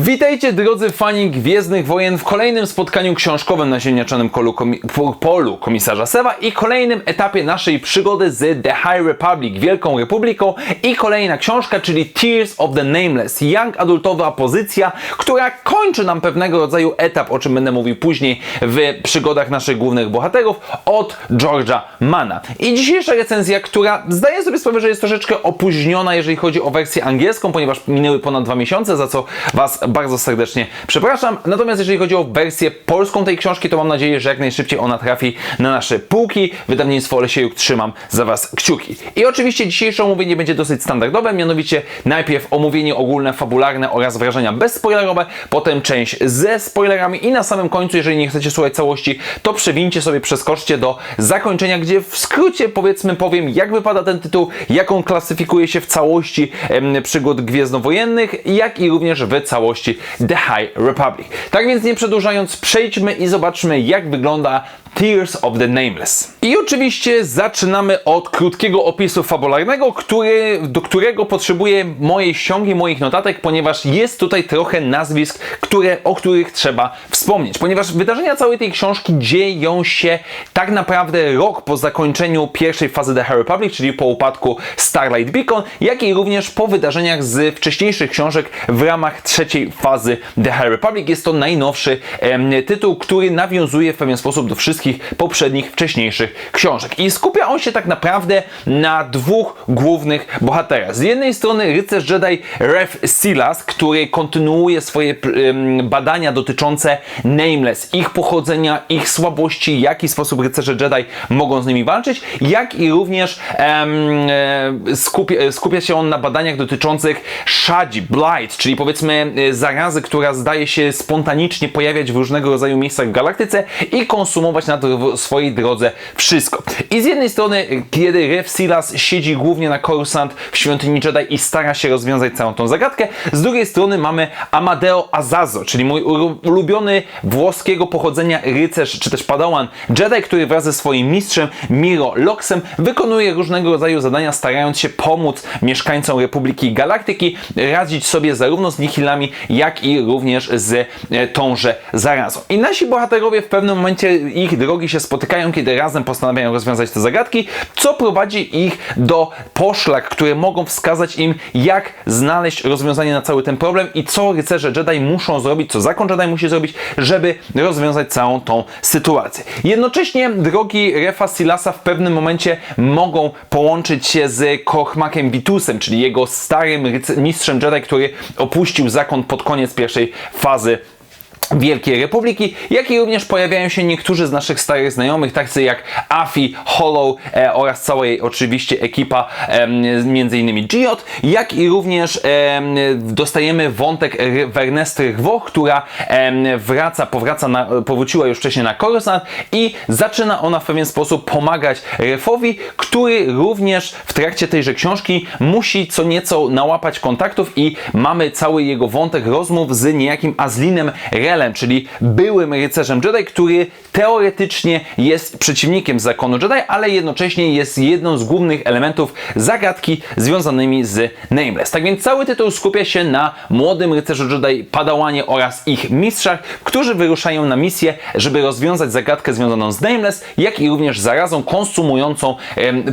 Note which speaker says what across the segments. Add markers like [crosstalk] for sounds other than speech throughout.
Speaker 1: Witajcie drodzy fani Gwiezdnych Wojen w kolejnym spotkaniu książkowym na ziemniaczanym kolu komi po- polu komisarza Sewa i kolejnym etapie naszej przygody z The High Republic, Wielką Republiką i kolejna książka, czyli Tears of the Nameless, young adultowa pozycja, która kończy nam pewnego rodzaju etap, o czym będę mówił później w przygodach naszych głównych bohaterów od George'a Mana. I dzisiejsza recenzja, która zdaję sobie sprawę, że jest troszeczkę opóźniona, jeżeli chodzi o wersję angielską, ponieważ minęły ponad dwa miesiące, za co Was bardzo serdecznie przepraszam. Natomiast jeżeli chodzi o wersję polską tej książki, to mam nadzieję, że jak najszybciej ona trafi na nasze półki. Wydawnictwo Olesiejuk trzymam za Was kciuki. I oczywiście dzisiejsze omówienie będzie dosyć standardowe, mianowicie najpierw omówienie ogólne, fabularne oraz wrażenia bezspoilerowe, potem część ze spoilerami i na samym końcu, jeżeli nie chcecie słuchać całości, to przewincie sobie, przeskoczcie do zakończenia, gdzie w skrócie powiedzmy powiem, jak wypada ten tytuł, jak on klasyfikuje się w całości em, przygód gwiezdnowojennych, jak i również w całości The High Republic. Tak więc nie przedłużając, przejdźmy i zobaczmy, jak wygląda Tears of the Nameless. I oczywiście zaczynamy od krótkiego opisu fabularnego, który, do którego potrzebuję mojej ściągi, moich notatek, ponieważ jest tutaj trochę nazwisk, które, o których trzeba wspomnieć. Ponieważ wydarzenia całej tej książki dzieją się tak naprawdę rok po zakończeniu pierwszej fazy The High Republic, czyli po upadku Starlight Beacon, jak i również po wydarzeniach z wcześniejszych książek w ramach trzeciej fazy The High Republic. Jest to najnowszy em, tytuł, który nawiązuje w pewien sposób do wszystkich poprzednich, wcześniejszych książek. I skupia on się tak naprawdę na dwóch głównych bohaterach. Z jednej strony rycerz Jedi Rev Silas, który kontynuuje swoje badania dotyczące Nameless, ich pochodzenia, ich słabości, w jaki sposób rycerze Jedi mogą z nimi walczyć, jak i również e, skupia, skupia się on na badaniach dotyczących Shadzi, Blight, czyli powiedzmy e, zarazy, która zdaje się spontanicznie pojawiać w różnego rodzaju miejscach w galaktyce i konsumować na swojej drodze wszystko. I z jednej strony, kiedy Rev Silas siedzi głównie na Coruscant w świątyni Jedi i stara się rozwiązać całą tą zagadkę, z drugiej strony mamy Amadeo Azazo, czyli mój ulu- ulubiony włoskiego pochodzenia rycerz, czy też padawan Jedi, który wraz ze swoim mistrzem Miro Loxem wykonuje różnego rodzaju zadania, starając się pomóc mieszkańcom Republiki Galaktyki radzić sobie zarówno z nihilami, jak i również z e, tąże zarazą. I nasi bohaterowie w pewnym momencie ich drogi się spotykają, kiedy razem postanawiają rozwiązać te zagadki, co prowadzi ich do poszlak, które mogą wskazać im, jak znaleźć rozwiązanie na cały ten problem i co rycerze Jedi muszą zrobić, co zakon Jedi musi zrobić, żeby rozwiązać całą tą sytuację. Jednocześnie drogi Refa Silasa w pewnym momencie mogą połączyć się z Kormakiem Vitusem, czyli jego starym mistrzem Jedi, który opuścił zakon pod koniec pierwszej fazy Wielkiej Republiki, jak i również pojawiają się niektórzy z naszych starych znajomych, tacy jak Afi, Hollow e, oraz cała jej oczywiście ekipa, między innymi Giot, jak i również em, dostajemy wątek Wernestry Rwo, która em, wraca, powraca na, powróciła już wcześniej na Coruscant i zaczyna ona w pewien sposób pomagać Refowi, który również w trakcie tejże książki musi co nieco nałapać kontaktów i mamy cały jego wątek rozmów z niejakim Azlinem Czyli byłym rycerzem Jedi, który teoretycznie jest przeciwnikiem zakonu Jedi, ale jednocześnie jest jedną z głównych elementów zagadki związanymi z Nameless. Tak więc cały tytuł skupia się na młodym rycerzu Jedi, padawanie oraz ich mistrzach, którzy wyruszają na misję, żeby rozwiązać zagadkę związaną z Nameless, jak i również zarazą konsumującą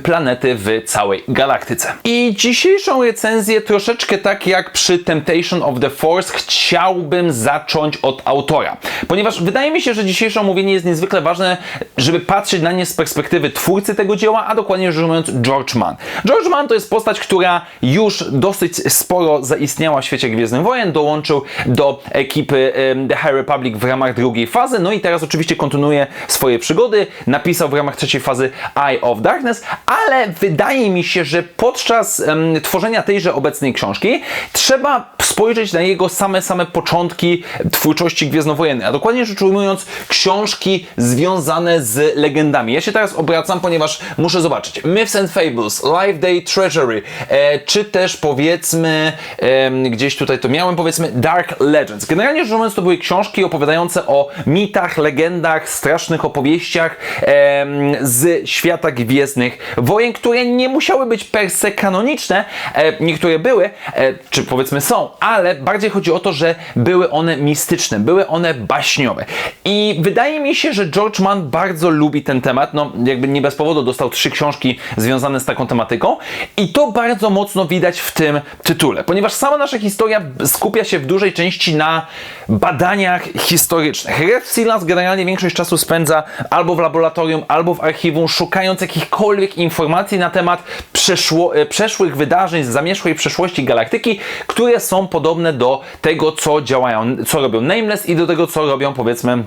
Speaker 1: planety w całej galaktyce. I dzisiejszą recenzję troszeczkę tak jak przy Temptation of the Force chciałbym zacząć od autora, ponieważ wydaje mi się, że dzisiejsze omówienie jest niezwykle ważne, żeby patrzeć na nie z perspektywy twórcy tego dzieła, a dokładnie rzecz ujmując George Mann. George Mann to jest postać, która już dosyć sporo zaistniała w świecie Gwiezdnych Wojen, dołączył do ekipy The High Republic w ramach drugiej fazy, no i teraz oczywiście kontynuuje swoje przygody, napisał w ramach trzeciej fazy Eye of Darkness, ale wydaje mi się, że podczas em, tworzenia tejże obecnej książki trzeba spojrzeć na jego same, same początki twórczości opowieści gwiezdnowojennej, a dokładnie rzecz ujmując książki związane z legendami. Ja się teraz obracam, ponieważ muszę zobaczyć. Myths and Fables, Life Day Treasury, e, czy też powiedzmy, em, gdzieś tutaj to miałem, powiedzmy Dark Legends. Generalnie rzecz ujmując to były książki opowiadające o mitach, legendach, strasznych opowieściach em, z świata gwiezdnych wojen, które nie musiały być per se kanoniczne, e, niektóre były, e, czy powiedzmy są, ale bardziej chodzi o to, że były one mistyczne, były one baśniowe. I wydaje mi się, że George Mann bardzo lubi ten temat, no jakby nie bez powodu dostał trzy książki związane z taką tematyką i to bardzo mocno widać w tym tytule, ponieważ sama nasza historia skupia się w dużej części na badaniach historycznych. Rev Silas generalnie większość czasu spędza albo w laboratorium, albo w archiwum, szukając jakichkolwiek informacji na temat przeszło, e, przeszłych wydarzeń z zamieszłej przeszłości galaktyki, które są podobne do tego, co działają, co robią Nameless i do tego, co robią powiedzmy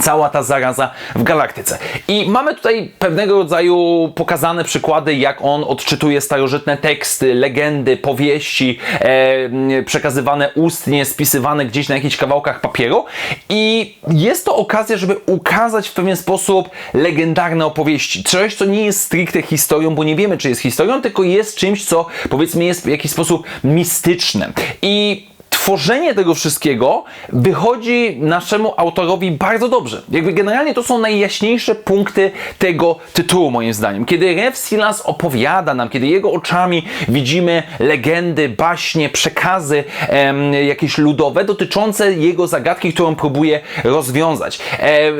Speaker 1: cała ta zaraza w galaktyce. I mamy tutaj pewnego rodzaju pokazane przykłady, jak on odczytuje starożytne teksty, legendy, powieści, e, przekazywane ustnie, spisywane gdzieś na jakichś kawałkach papieru. I jest to okazja, żeby ukazać w pewien sposób legendarne opowieści. Coś, co nie jest stricte historią, bo nie wiemy, czy jest historią, tylko jest czymś, co powiedzmy jest w jakiś sposób mistyczne. I tworzenie tego wszystkiego wychodzi naszemu autorowi bardzo dobrze. Jakby generalnie to są najjaśniejsze punkty tego tytułu, moim zdaniem. Kiedy Rev Silas opowiada nam, kiedy jego oczami widzimy legendy, baśnie, przekazy em, jakieś ludowe dotyczące jego zagadki, którą próbuje rozwiązać. E,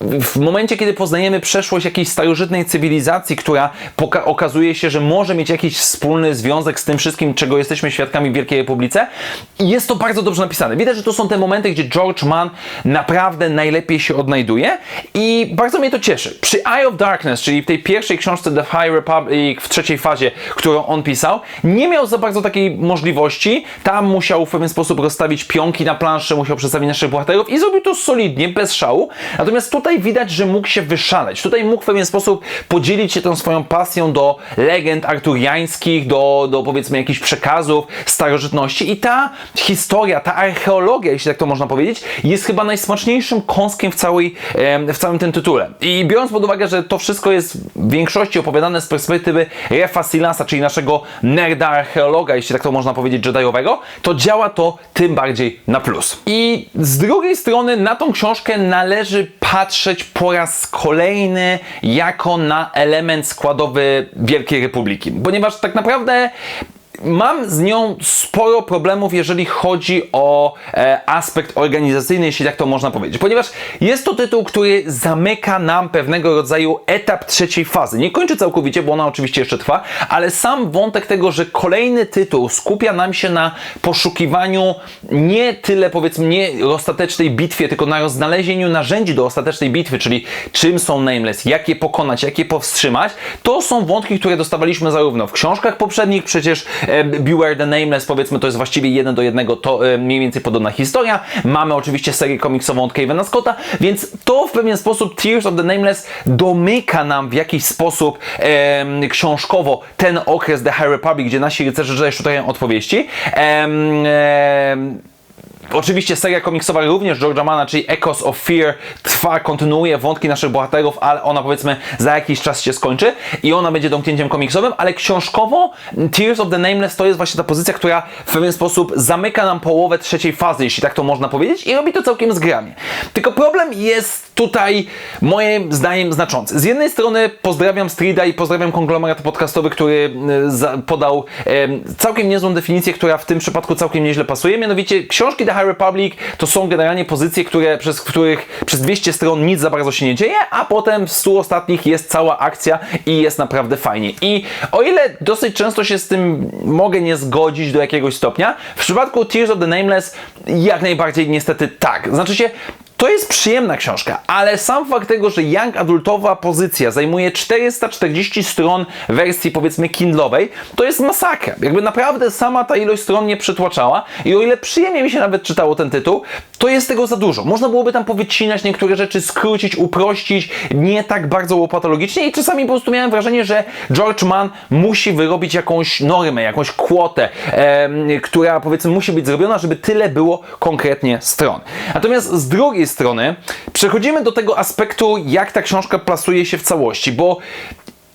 Speaker 1: w momencie, kiedy poznajemy przeszłość jakiejś starożytnej cywilizacji, która okazuje się, że może mieć jakiś wspólny związek z tym wszystkim, czego jesteśmy świadkami w Wielkiej Republice, jest to bardzo dobrze napisane. Widać, że to są te momenty, gdzie George Mann naprawdę najlepiej się odnajduje i bardzo mnie to cieszy. Przy Eye of Darkness, czyli w tej pierwszej książce The High Republic w trzeciej fazie, którą on pisał, nie miał za bardzo takiej możliwości. Tam musiał w pewien sposób rozstawić pionki na planszy, musiał przedstawić naszych bohaterów i zrobił to solidnie, bez szału. Natomiast tutaj widać, że mógł się wyszaleć. Tutaj mógł w pewien sposób podzielić się tą swoją pasją do legend arturiańskich, do, do powiedzmy jakichś przekazów, starożytności i ta historia, ta archeologia, jeśli tak to można powiedzieć, jest chyba najsmaczniejszym kąskiem w, całej, w całym tym tytule. I biorąc pod uwagę, że to wszystko jest w większości opowiadane z perspektywy Refa Silasa, czyli naszego nerda archeologa, jeśli tak to można powiedzieć, Jediowego, to działa to tym bardziej na plus. I z drugiej strony na tą książkę należy patrzeć po raz kolejny jako na element składowy Wielkiej Republiki. Ponieważ tak naprawdę Mam z nią sporo problemów, jeżeli chodzi o e, aspekt organizacyjny, jeśli tak to można powiedzieć, ponieważ jest to tytuł, który zamyka nam pewnego rodzaju etap trzeciej fazy. Nie kończy całkowicie, bo ona oczywiście jeszcze trwa, ale sam wątek tego, że kolejny tytuł skupia nam się na poszukiwaniu nie tyle powiedzmy nie ostatecznej bitwie, tylko na znalezieniu narzędzi do ostatecznej bitwy, czyli czym są Nameless, jak je pokonać, jak je powstrzymać, to są wątki, które dostawaliśmy zarówno w książkach poprzednich, przecież Beware the Nameless, powiedzmy, to jest właściwie jeden do jednego, to e, mniej więcej podobna historia. Mamy oczywiście serię komiksową od Kevina Scotta, więc to w pewien sposób Tears of the Nameless domyka nam w jakiś sposób em, książkowo ten okres The High Republic, gdzie nasi rycerze szukają odpowiedzi. Em, em, Oczywiście seria komiksowa również George'a Mana, czyli Echoes of Fear trwa, kontynuuje wątki naszych bohaterów, ale ona powiedzmy za jakiś czas się skończy i ona będzie domknięciem komiksowym, ale książkowo Tears of the Nameless to jest właśnie ta pozycja, która w pewien sposób zamyka nam połowę trzeciej fazy, jeśli tak to można powiedzieć i robi to całkiem zgrabnie. Tylko problem jest tutaj moim zdaniem znaczący. Z jednej strony pozdrawiam Strida i pozdrawiam konglomerat podcastowy, który za, podał em, całkiem niezłą definicję, która w tym przypadku całkiem nieźle pasuje. Mianowicie książki The High Republic to są generalnie pozycje, które, przez których przez 200 stron nic za bardzo się nie dzieje, a potem w 100 ostatnich jest cała akcja i jest naprawdę fajnie. I o ile dosyć często się z tym mogę nie zgodzić do jakiegoś stopnia, w przypadku Tears of the Nameless jak najbardziej niestety tak. Znaczy się To jest przyjemna książka, ale sam fakt tego, że young adultowa pozycja zajmuje 440 stron wersji powiedzmy kindlowej, to jest masakra. Jakby naprawdę sama ta ilość stron nie przytłaczała i o ile przyjemnie mi się nawet czytało ten tytuł, to jest tego za dużo. Można byłoby tam powycinać niektóre rzeczy, skrócić, uprościć, nie tak bardzo łopatologicznie i czasami po prostu miałem wrażenie, że George Mann musi wyrobić jakąś normę, jakąś kwotę, em, która powiedzmy musi być zrobiona, żeby tyle było konkretnie stron. Natomiast z drugiej strony. Przechodzimy do tego aspektu, jak ta książka plasuje się w całości, bo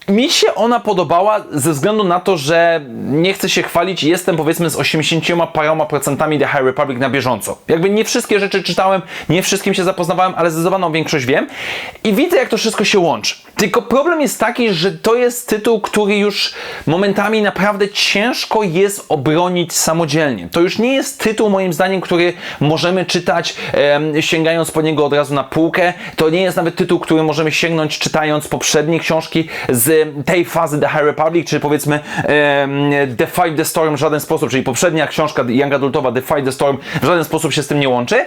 Speaker 1: mi się ona podobała ze względu na to, że nie chcę się chwalić, jestem powiedzmy z 80 paroma procentami The High Republic na bieżąco. Jakby nie wszystkie rzeczy czytałem, nie wszystkim się zapoznawałem, ale zdecydowaną większość wiem i widzę jak to wszystko się łączy. Tylko problem jest taki, że to jest tytuł, który już momentami naprawdę ciężko jest obronić samodzielnie. To już nie jest tytuł moim zdaniem, który możemy czytać em, sięgając po niego od razu na półkę. To nie jest nawet tytuł, który możemy sięgnąć czytając poprzednie książki z tej fazy The High Republic, czy powiedzmy Defy the Storm w żaden sposób, czyli poprzednia książka Young Adultowa Defy the Storm w żaden sposób się z tym nie łączy.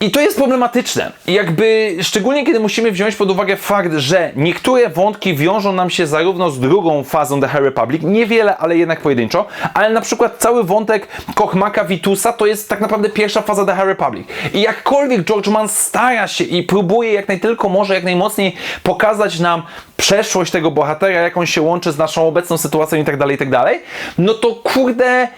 Speaker 1: I to jest problematyczne. Jakby, szczególnie kiedy musimy wziąć pod uwagę fakt, że niektóre wątki wiążą nam się zarówno z drugą fazą The High Republic, niewiele, ale jednak pojedynczo, ale na przykład cały wątek Kochmaka Vitusa to jest tak naprawdę pierwsza faza The High Republic. I jakkolwiek George Mann stara się i próbuje jak najtylko może, jak najmocniej pokazać nam przeszłość tego bohatera, jak on się łączy z naszą obecną sytuacją i tak dalej, tak dalej, no to kurde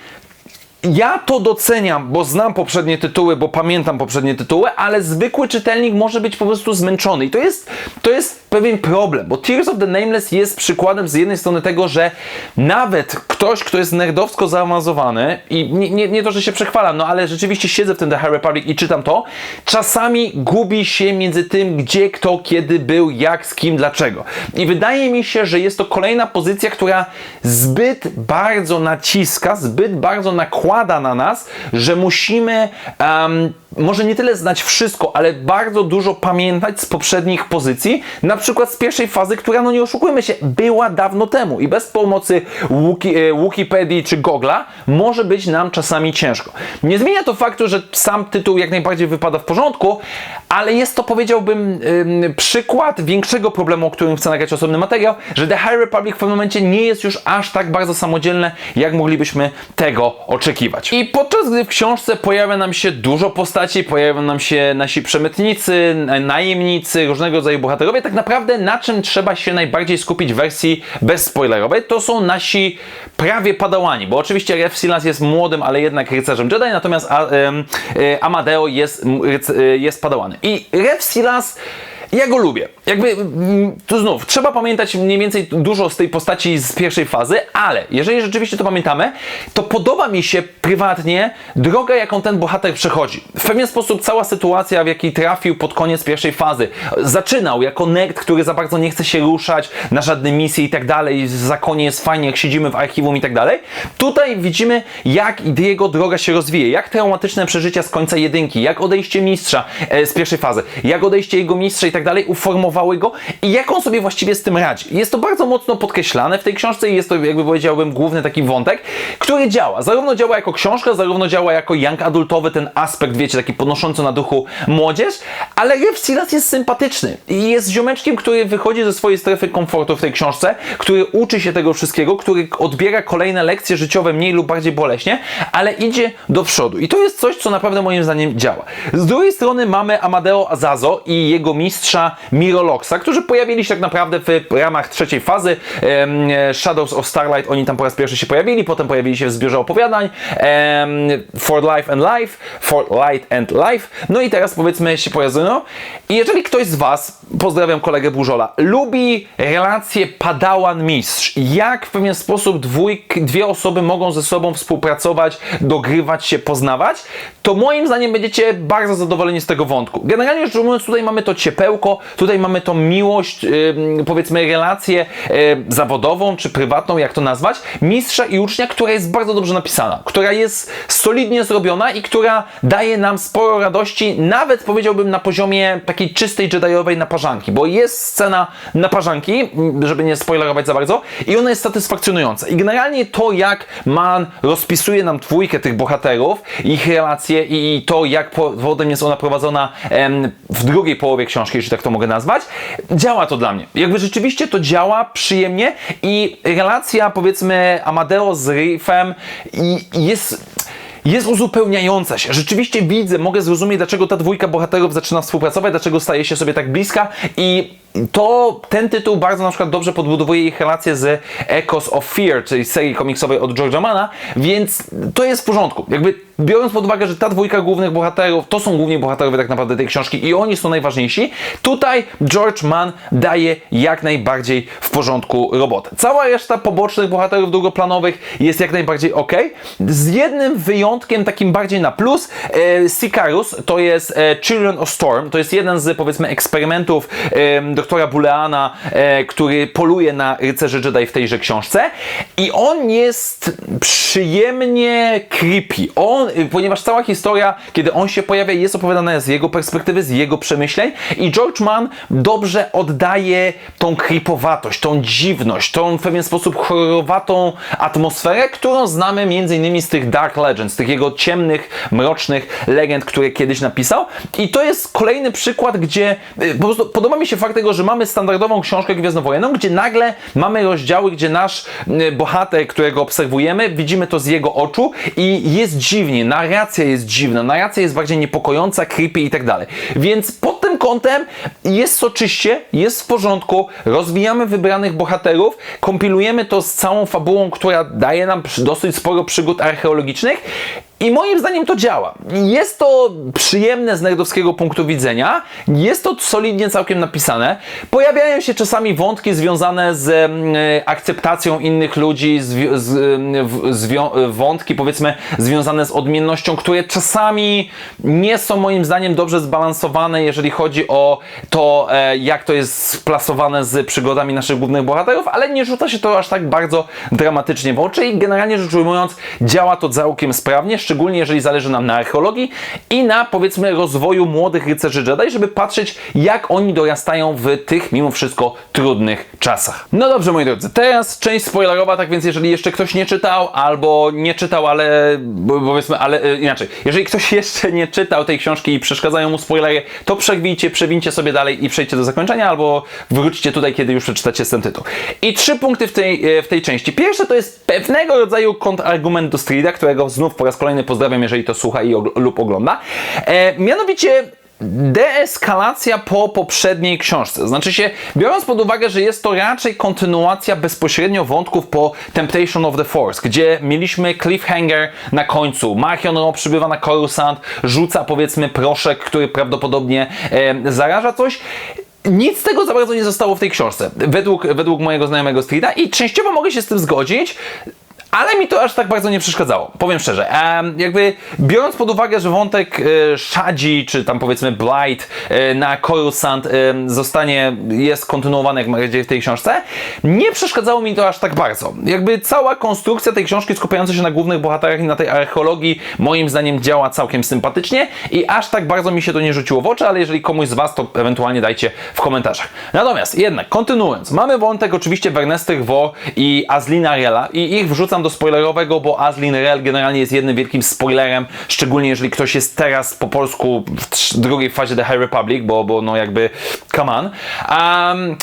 Speaker 1: ja to doceniam, bo znam poprzednie tytuły, bo pamiętam poprzednie tytuły, ale zwykły czytelnik może być po prostu zmęczony. I to jest, to jest pewien problem, bo Tears of the Nameless jest przykładem z jednej strony tego, że nawet ktoś, kto jest nerdowsko zaawansowany i nie, nie, nie to, że się przechwalam, no ale rzeczywiście siedzę w tym The High Republic i czytam to, czasami gubi się między tym, gdzie, kto, kiedy był, jak, z kim, dlaczego. I wydaje mi się, że jest to kolejna pozycja, która zbyt bardzo naciska, zbyt bardzo nakłada na nas, że musimy em, może nie tyle znać wszystko, ale bardzo dużo pamiętać z poprzednich pozycji, na przykład z pierwszej fazy, która, no nie oszukujmy się, była dawno temu i bez pomocy Wiki, e, Wikipedii czy Google'a może być nam czasami ciężko. Nie zmienia to faktu, że sam tytuł jak najbardziej wypada w porządku, ale jest to powiedziałbym ym, przykład większego problemu, o którym chcę nagrać osobny materiał, że The High Republic w pewnym momencie nie jest już aż tak bardzo samodzielne, jak moglibyśmy tego oczekiwać. I podczas gdy w książce pojawia nam się dużo postaci, pojawiają nam się nasi przemytnicy, na- najemnicy, różnego rodzaju bohaterowie, tak naprawdę na czym trzeba się najbardziej skupić w wersji bezspoilerowej, to są nasi prawie padałani, bo oczywiście Rev Silas jest młodym, ale jednak rycerzem Jedi, natomiast e, Amadeo jest, e, jest padałany. I Rev Silas ja go lubię. Jakby, mm, tu znów, trzeba pamiętać mniej więcej dużo z tej postaci z pierwszej fazy, ale jeżeli rzeczywiście to pamiętamy, to podoba mi się prywatnie droga, jaką ten bohater przechodzi. W pewien sposób cała sytuacja, w jakiej trafił pod koniec pierwszej fazy. Zaczynał jako nerd, który za bardzo nie chce się ruszać na żadne misje i tak dalej. W zakonie jest fajnie, jak siedzimy w archiwum i tak dalej. Tutaj widzimy, jak jego droga się rozwija, jak traumatyczne przeżycia z końca jedynki, jak odejście mistrza e, z pierwszej fazy, jak odejście jego mistrza i tak dalej uformowały go i jak on sobie właściwie z tym radzi. Jest to bardzo mocno podkreślane w tej książce i jest to, jakby powiedziałbym, główny taki wątek, który działa. Zarówno działa jako książka, zarówno działa jako young adultowy, ten aspekt, wiecie, taki podnoszący na duchu młodzież, ale Rev Silas jest sympatyczny i jest ziomeczkiem, który wychodzi ze swojej strefy komfortu w tej książce, który uczy się tego wszystkiego, który odbiera kolejne lekcje życiowe mniej lub bardziej boleśnie, ale idzie do przodu. I to jest coś, co naprawdę moim zdaniem działa. Z drugiej strony mamy Amadeo Azazo i jego mistrza Miroloxa, którzy pojawili się tak naprawdę w ramach trzeciej fazy em, Shadows of Starlight. Oni tam po raz pierwszy się pojawili, potem pojawili się w zbiorze opowiadań For Life and Life, For Light and Life. No i teraz powiedzmy się pojawią. I jeżeli ktoś z Was, pozdrawiam kolegę Burzola, lubi relacje padałan-mistrz, jak w pewien sposób dwójk, dwie osoby mogą ze sobą współpracować, dogrywać się, poznawać, to moim zdaniem będziecie bardzo zadowoleni z tego wątku. Generalnie rzecz ujmując, tutaj mamy to ciepełko, tutaj mamy tą miłość, powiedzmy relację y, zawodową czy prywatną, jak to nazwać, mistrza i ucznia, która jest bardzo dobrze napisana, która jest solidnie zrobiona i która daje nam sporo radości, nawet powiedziałbym na poziomie takiej czystej Jediowej, na, naparzanki, bo jest scena naparzanki, żeby nie spoilerować za bardzo, i ona jest satysfakcjonująca. I generalnie to, jak Man rozpisuje nam dwójkę tych bohaterów, ich relacje i to, jak powodem jest ona prowadzona w drugiej połowie książki, jeśli tak to mogę nazwać, działa to dla mnie. Jakby rzeczywiście to działa przyjemnie i relacja, powiedzmy, Amadeo z Riffem jest jest uzupełniająca się. Rzeczywiście widzę, mogę zrozumieć, dlaczego ta dwójka bohaterów zaczyna współpracować, dlaczego staje się sobie tak bliska i to ten tytuł bardzo na przykład dobrze podbudowuje ich relację z Echoes of Fear, czyli serii komiksowej od George'a Mana, więc to jest w porządku. Jakby biorąc pod uwagę, że ta dwójka głównych bohaterów, to są główni bohaterowie tak naprawdę tej książki i oni są najważniejsi, tutaj George Mann daje jak najbardziej w porządku robotę. Cała reszta pobocznych bohaterów drugoplanowych jest jak najbardziej ok, z jednym wyjątkiem takim bardziej na plus. E, Sicarus to jest e, Children of Storm, to jest jeden z powiedzmy eksperymentów e, doktora Buleana, e, który poluje na rycerzy Jedi w tejże książce i on jest przyjemnie creepy. On, ponieważ cała historia, kiedy on się pojawia, jest opowiadana z jego perspektywy, z jego przemyśleń i George Mann dobrze oddaje tą creepowatość, tą dziwność, tą w pewien sposób horrorowatą atmosferę, którą znamy m.in. z tych Dark Legends, z tych jego ciemnych, mrocznych legend, które kiedyś napisał. I to jest kolejny przykład, gdzie y, po prostu podoba mi się fakt tego, że mamy standardową książkę gwiezdnowojenną, gdzie nagle mamy rozdziały, gdzie nasz y, bohater, którego obserwujemy, widzimy to z jego oczu i jest dziwnie, narracja jest dziwna, narracja jest bardziej niepokojąca, creepy i tak dalej. Więc pod tym kątem jest soczyście, jest w porządku, rozwijamy wybranych bohaterów, kompilujemy to z całą fabułą, która daje nam dosyć sporo przygód archeologicznych i moim zdaniem to działa. Jest to przyjemne z nerdowskiego punktu widzenia, jest to solidnie całkiem napisane. Pojawiają się czasami wątki związane z mm, akceptacją innych ludzi, zwi- z, mm, w- zwio- wątki powiedzmy związane z odmiennością, które czasami nie są moim zdaniem dobrze zbalansowane, jeżeli chodzi o to, e, jak to jest splasowane z przygodami naszych głównych bohaterów, ale nie rzuca się to aż tak bardzo dramatycznie w oczy i generalnie rzecz ujmując działa to całkiem sprawnie, szczególnie jeżeli zależy nam na archeologii i na powiedzmy rozwoju młodych rycerzy Jedi, żeby patrzeć jak oni dorastają w tych mimo wszystko trudnych czasach. No dobrze moi drodzy, teraz część spoilerowa, tak więc jeżeli jeszcze ktoś nie czytał albo nie czytał, ale powiedzmy, ale e, inaczej, jeżeli ktoś [laughs] jeszcze nie czytał tej książki i przeszkadzają mu spoilery, to przegwijcie, przewincie sobie dalej i przejdźcie do zakończenia albo wróćcie tutaj, kiedy już przeczytacie ten tytuł. I trzy punkty w tej, e, w tej części. Pierwsze to jest pewnego rodzaju kontrargument do Strida, którego znów po raz kolejny pozdrawiam, jeżeli to słucha i og- lub ogląda. E, mianowicie deeskalacja po poprzedniej książce. Znaczy się, biorąc pod uwagę, że jest to raczej kontynuacja bezpośrednio wątków po Temptation of the Force, gdzie mieliśmy cliffhanger na końcu. Marchion Ro przybywa na Coruscant, rzuca powiedzmy proszek, który prawdopodobnie e, zaraża coś. Nic z tego za bardzo nie zostało w tej książce, według, według mojego znajomego Strida i częściowo mogę się z tym zgodzić, ale mi to aż tak bardzo nie przeszkadzało, powiem szczerze. Jakby biorąc pod uwagę, że wątek e, Shadzi, czy tam powiedzmy Blight e, na Coruscant e, zostanie, jest kontynuowany jak w tej książce, nie przeszkadzało mi to aż tak bardzo. Jakby cała konstrukcja tej książki skupiająca się na głównych bohaterach i na tej archeologii, moim zdaniem działa całkiem sympatycznie i aż tak bardzo mi się to nie rzuciło w oczy, ale jeżeli komuś z Was, to ewentualnie dajcie w komentarzach. Natomiast jednak, kontynuując, mamy wątek oczywiście Wernesty Wo i Azlina Rela i ich wrzucam do spoilerowego, bo Azlin Rel generalnie jest jednym wielkim spoilerem, szczególnie jeżeli ktoś jest teraz po polsku w drugiej fazie The High Republic, bo, bo no jakby come on. Um,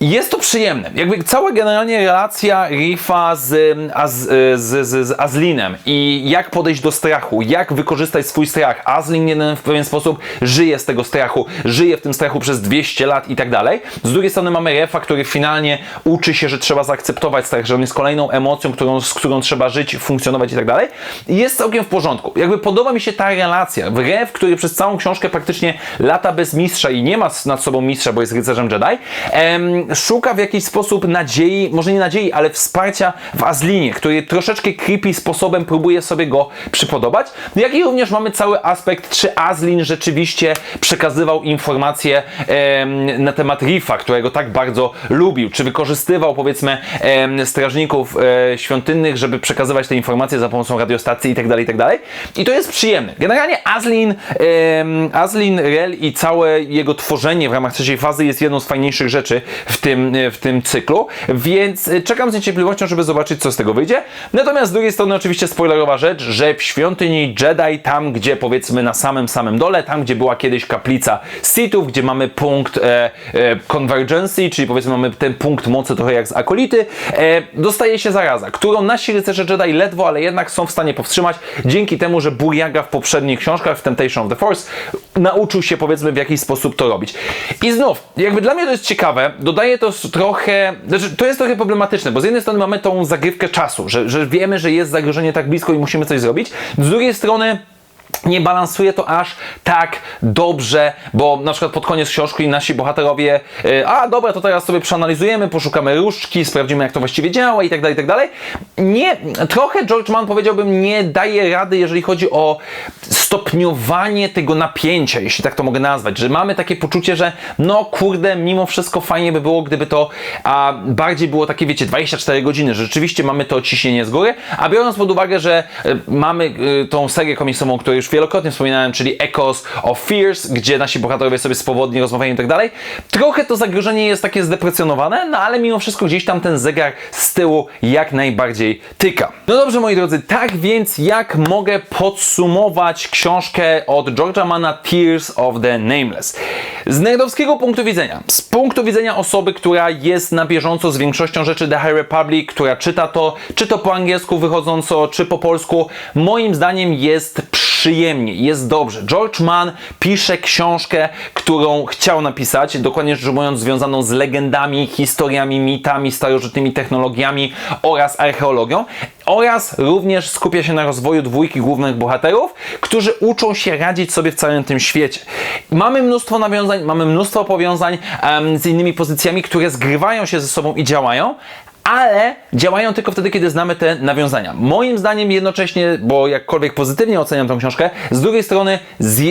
Speaker 1: jest to przyjemne. Jakby cała generalnie relacja Riffa z, Az, z, z, z Azlinem i jak podejść do strachu, jak wykorzystać swój strach. Azlin w pewien sposób żyje z tego strachu, żyje w tym strachu przez 200 lat i tak dalej. Z drugiej strony mamy Refa, który finalnie uczy się, że trzeba zaakceptować strach, że on jest kolejną emocją, którą, z którą trzeba żyć, funkcjonować i tak dalej. Jest całkiem w porządku. Jakby podoba mi się ta relacja. Ref, który przez całą książkę praktycznie lata bez mistrza i nie ma nad sobą mistrza, bo jest rycerzem Jedi, em, szuka w jakiś sposób nadziei, może nie nadziei, ale wsparcia w Azlinie, który troszeczkę creepy sposobem próbuje sobie go przypodobać. Jak i również mamy cały aspekt, czy Azlin rzeczywiście przekazywał informacje em, na temat Rifa, którego tak bardzo lubił, czy wykorzystywał powiedzmy em, strażników e, świątynnych, żeby przekazywać te informacje za pomocą radiostacji itd., itd. I to jest przyjemne. Generalnie Azlin, em, Azlin Rel i całe jego tworzenie w ramach trzeciej fazy jest jedną z fajniejszych rzeczy w tym, w tym cyklu, więc e, czekam z niecierpliwością, żeby zobaczyć, co z tego wyjdzie. Natomiast z drugiej strony oczywiście spoilerowa rzecz, że w świątyni Jedi, tam gdzie powiedzmy na samym, samym dole, tam gdzie była kiedyś kaplica Sithów, gdzie mamy punkt e, e, convergency, czyli powiedzmy mamy ten punkt mocy trochę jak z Akolity, e, dostaje się zaraza, którą nasi rycerze Jedi ledwo, ale jednak są w stanie powstrzymać dzięki temu, że Burjaga w poprzednich książkach, w Temptation of the Force, nauczył się powiedzmy w jakiś sposób to robić. I znów, jakby dla mnie to jest ciekawe, dodaje to trochę, znaczy to jest trochę problematyczne, bo z jednej strony mamy tą zagrywkę czasu, że, że wiemy, że jest zagrożenie tak blisko i musimy coś zrobić, z drugiej strony nie balansuje to aż tak dobrze, bo na przykład pod koniec książki nasi bohaterowie, y, a dobra, to teraz sobie przeanalizujemy, poszukamy różdżki, sprawdzimy jak to właściwie działa i tak dalej, i tak dalej. Nie, trochę George Mann powiedziałbym nie daje rady, jeżeli chodzi o stopniowanie tego napięcia, jeśli tak to mogę nazwać, że mamy takie poczucie, że no kurde, mimo wszystko fajnie by było, gdyby to a, bardziej było takie, wiecie, 24 godziny, że rzeczywiście mamy to ciśnienie z góry, a biorąc pod uwagę, że y, mamy y, tą serię komiksową, której już wielokrotnie wspominałem, czyli Echoes of Fears, gdzie nasi bohaterowie sobie swobodnie rozmawiają i tak dalej, trochę to zagrożenie jest takie zdeprecjonowane, no ale mimo wszystko gdzieś tam ten zegar z tyłu jak najbardziej tyka. No dobrze, moi drodzy, tak więc jak mogę podsumować książkę od George'a Manna Tears of the Nameless? Z nerdowskiego punktu widzenia, z punktu widzenia osoby, która jest na bieżąco z większością rzeczy The High Republic, która czyta to, czy to po angielsku wychodząco, czy po polsku, moim zdaniem jest przyjemnie, jest dobrze. George Mann pisze książkę, którą chciał napisać, dokładnie rzecz ujmując, związaną z legendami, historiami, mitami, starożytnymi technologiami oraz archeologią. Oraz również skupia się na rozwoju dwójki głównych bohaterów, którzy uczą się radzić sobie w całym tym świecie. Mamy mnóstwo nawiązań, mamy mnóstwo powiązań em, z innymi pozycjami, które zgrywają się ze sobą i działają, ale działają tylko wtedy, kiedy znamy te nawiązania. Moim zdaniem jednocześnie, bo jakkolwiek pozytywnie oceniam tą książkę, z drugiej strony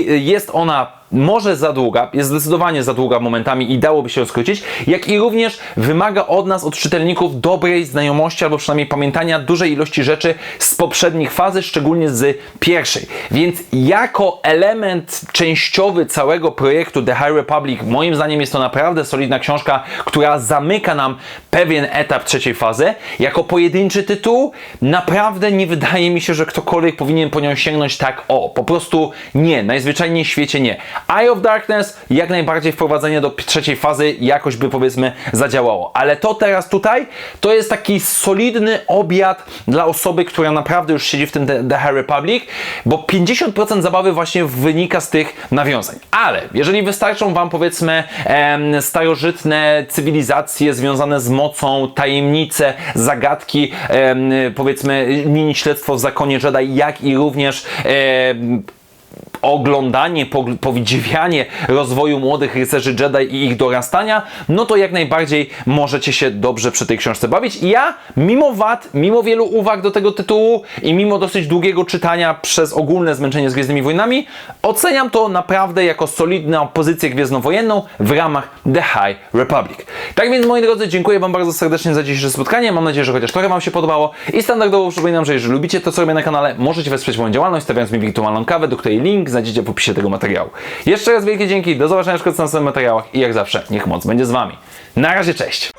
Speaker 1: jest ona może za długa, jest zdecydowanie za długa momentami i dałoby się ją skrócić, jak i również wymaga od nas, od czytelników, dobrej znajomości albo przynajmniej pamiętania dużej ilości rzeczy z poprzednich fazy, szczególnie z pierwszej. Więc jako element częściowy całego projektu The High Republic, moim zdaniem jest to naprawdę solidna książka, która zamyka nam pewien etap trzeciej fazy. Jako pojedynczy tytuł, naprawdę nie wydaje mi się, że ktokolwiek powinien po nią sięgnąć tak o. Po prostu nie, najzwyczajniej w świecie nie. Eye of Darkness, jak najbardziej wprowadzenie do trzeciej fazy jakoś by powiedzmy zadziałało. Ale to teraz tutaj, to jest taki solidny obiad dla osoby, która naprawdę już siedzi w tym The, High Republic, bo 50% zabawy właśnie wynika z tych nawiązań. Ale jeżeli wystarczą Wam powiedzmy em, starożytne cywilizacje związane z mocą, tajemnice, zagadki, powiedzmy mini śledztwo w zakonie Jedi, jak i również oglądanie, podziwianie rozwoju młodych rycerzy Jedi i ich dorastania, no to jak najbardziej możecie się dobrze przy tej książce bawić. Ja, mimo wad, mimo wielu uwag do tego tytułu i mimo dosyć długiego czytania przez ogólne zmęczenie z Gwiezdnymi Wojnami, oceniam to naprawdę jako solidną pozycję gwiezdnowojenną w ramach The High Republic. Tak więc, moi drodzy, dziękuję Wam bardzo serdecznie za dzisiejsze spotkanie. Mam nadzieję, że chociaż trochę Wam się podobało. I standardowo przypominam, że jeżeli lubicie to, co robię na kanale, możecie wesprzeć moją działalność, stawiając mi wirtualną kawę, do której znajdziecie w opisie tego materiału. Jeszcze raz wielkie dzięki, do zobaczenia w następnych materiałach i jak zawsze, niech moc będzie z Wami. Na razie, cześć!